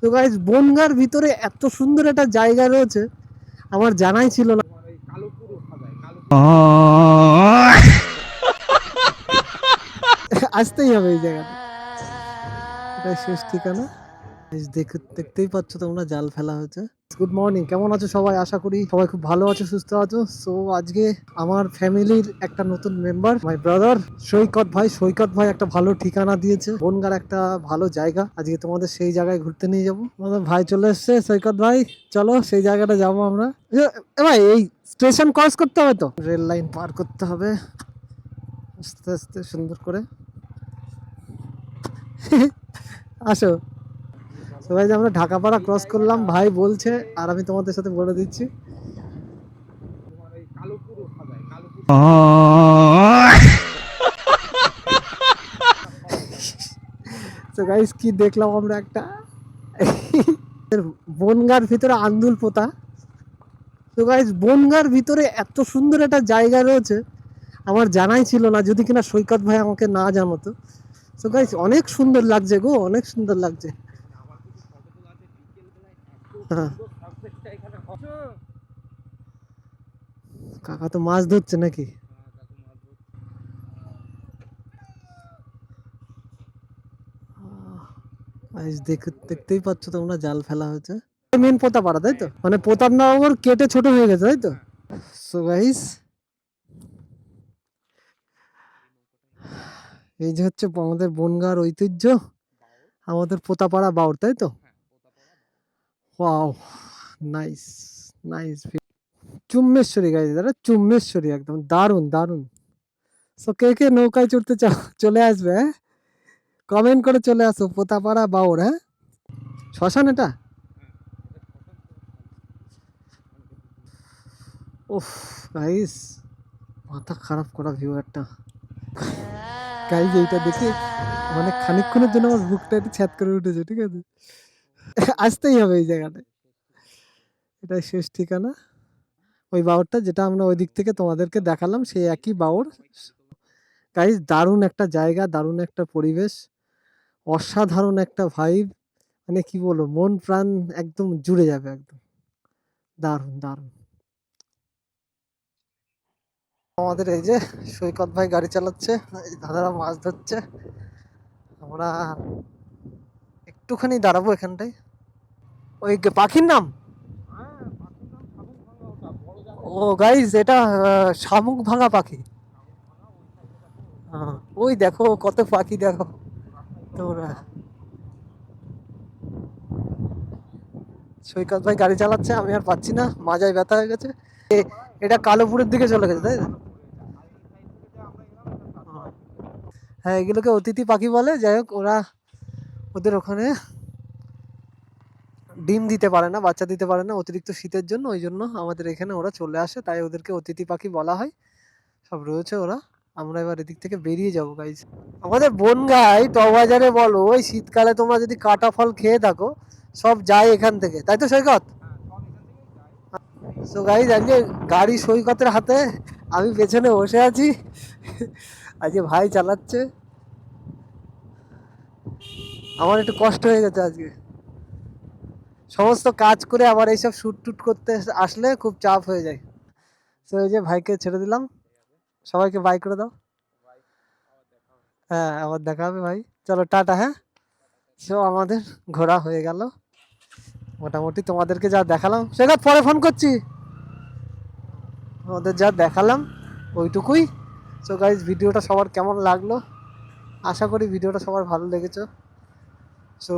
তো গাইজ বনগার ভিতরে এত সুন্দর একটা জায়গা রয়েছে, আমার জানাই ছিল না। আসতেই হবে এই জায়গাটা এটা শেষ ঠিকানা। দেখতেই পাচ্ছ তোমরা, জাল ফেলা হয়েছে। গুড মর্নিং কেমন আছো সবাই? আশা করি সবাই খুব ভালো আছো, সুস্থ আছো। সো আজকে আমার ফ্যামিলির একটা নতুন মেম্বার মাই ব্রাদার সৈকত ভাই। সৈকত ভাই একটা ভালো ঠিকানা দিয়েছে। বনগার একটা ভালো জায়গা। আজকে তোমাদের সেই জায়গায় ঘুরতে নিয়ে যাব। আমাদের ভাই চলে এসছে, সৈকত ভাই। চলো, সেই জায়গাটা যাব আমরা। ভাই, এই স্টেশন ক্রস করতে হবে তো? রেল লাইন পার করতে হবে। আস্তে আস্তে সুন্দর করে। আসো। সবাই যে আমরা ঢাকাপাড়া ক্রস করলাম, ভাই বলছে, আর আমি তোমাদের সাথে বলে দিচ্ছি। তো গাইস কি দেখলাম আমরা একটা? বনগার ভিতরে আন্দুল পোতা। তো গাইস বনগার ভিতরে এত সুন্দর একটা জায়গা রয়েছে। আমার জানাই ছিল না, যদি কিনা সৈকত ভাই আমাকে না জানাতো। তো গাইস অনেক সুন্দর লাগছে গো, অনেক সুন্দর লাগছে। কাকা তো মাছ ধরছে নাকি? দেখতেই পাচ্ছ তোমরা, জাল ফেলা হয়েছে। মেন পাড়া তাই তো? মানে নগর কেটে ছোট হয়ে গেছে, তাই তো? সো গাইস এই যে হচ্ছে আমাদের বনগার ঐতিহ্য, আমাদের পোতাপাড়া বাউর তাই তো? Wow nice nice Chumbeshwari guys দাদা চুম্বেশ্বরী একদম, দারুণ দারুণ। সো কে কে নৌকায় চড়তে চাও, চলে আসবে হ্যাঁ? কমেন্ট করে চলে আসো, পোতাপাড়া বাউর হ্যাঁ? শ্মশান এটা? ওফ গাইস মাথা খারাপ করা ভিউ একটা। গাইজ এইটা দেখে মানে খানিকক্ষণের জন্য আমার বুকটা একটু ছ্যাদ করে উঠেছে, ঠিক আছে? আসতেই হবে এই জায়গাটায়। এটাই শেষ ঠিকানা। ওই বাউরটা যেটা আমরা ওই দিক থেকে তোমাদেরকে দেখালাম, সেই একই বাউর। গাইজ দারুণ একটা জায়গা, দারুণ একটা পরিবেশ, অসাধারণ একটা ভাইব মানে কি বলব, মন প্রাণ একদম জুড়ে যাবে একদম। দারুণ দারুণ। আমাদের এই যে সৈকত ভাই গাড়ি চালাচ্ছে দাদারা মাছ ধরছে। আমরা একটুখানি দাঁড়াবো এখানটায়। ওই পাখির নাম? ও গাইজ এটা শামুক ভাঙা পাখি। হ্যাঁ, ওই দেখো কত পাখি দেখো। তোমরা। সৈকত ভাই গাড়ি চালাচ্ছে আমি আর পাচ্ছি না মাজায় ব্যথা হয়ে গেছে। এটা কালোপুরের দিকে চলে গেছে তাই তো হ্যাঁ এগুলোকে অতিথি পাখি বলে যাই হোক ওরা ওদের ওখানে ডিম দিতে পারে না, বাচ্চা দিতে পারে না অতিরিক্ত শীতের জন্য, ওই জন্য আমাদের এখানে ওরা চলে আসে, তাই ওদেরকে অতিথি পাখি বলা হয়। সব রয়েছে ওরা, আমরা এবার এদিক থেকে বেরিয়ে যাব গাইজ আমাদের বনগাই টবাজারে বলো, ওই শীতকালে তোমরা যদি কাটা ফল খেয়ে থাকো, সব যায় এখান থেকে, তাই তো সৈকত? সো গাইজ আজকে গাড়ি সৈকতের হাতে আমি পেছনে বসে আছি, আজকে ভাই চালাচ্ছে। আমার একটু কষ্ট হয়ে গেছে আজকে। সমস্ত কাজ করে আবার এইসব শুট টুট করতে আসলে খুব চাপ হয়ে যায়। তো এই যে ভাইকে ছেড়ে দিলাম। সবাইকে বাই করে দাও। হ্যাঁ আবার দেখা হবে ভাই। চলো, টাটা হ্যাঁ? সো আমাদের ঘোরা হয়ে গেল। মোটামুটি তোমাদেরকে যা দেখালাম। সেটা পরে ফোন করছি। তোমাদের যা দেখালাম, ওইটুকুই। সো গাইজ ভিডিওটা সবার কেমন লাগল? আশা করি ভিডিওটা সবার ভালো লেগেছে। সো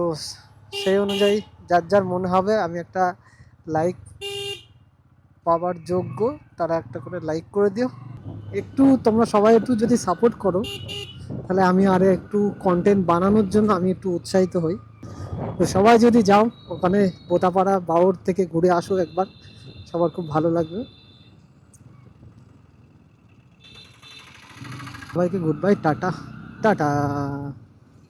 সেই অনুযায়ী যার যার মনে হবে, আমি একটা লাইক পাওয়ার যোগ্য, তারা একটা করে লাইক করে দিও। একটু তোমরা সবাই একটু যদি সাপোর্ট করো, তাহলে আমি আরে একটু কন্টেন্ট বানানোর জন্য আমি একটু উৎসাহিত হই। তো সবাই যদি যাও, ওখানে বোতাপাড়া বাউর থেকে ঘুরে আসো একবার, সবার খুব ভালো লাগবে। সবাইকে গুড বাই টাটা টাটা।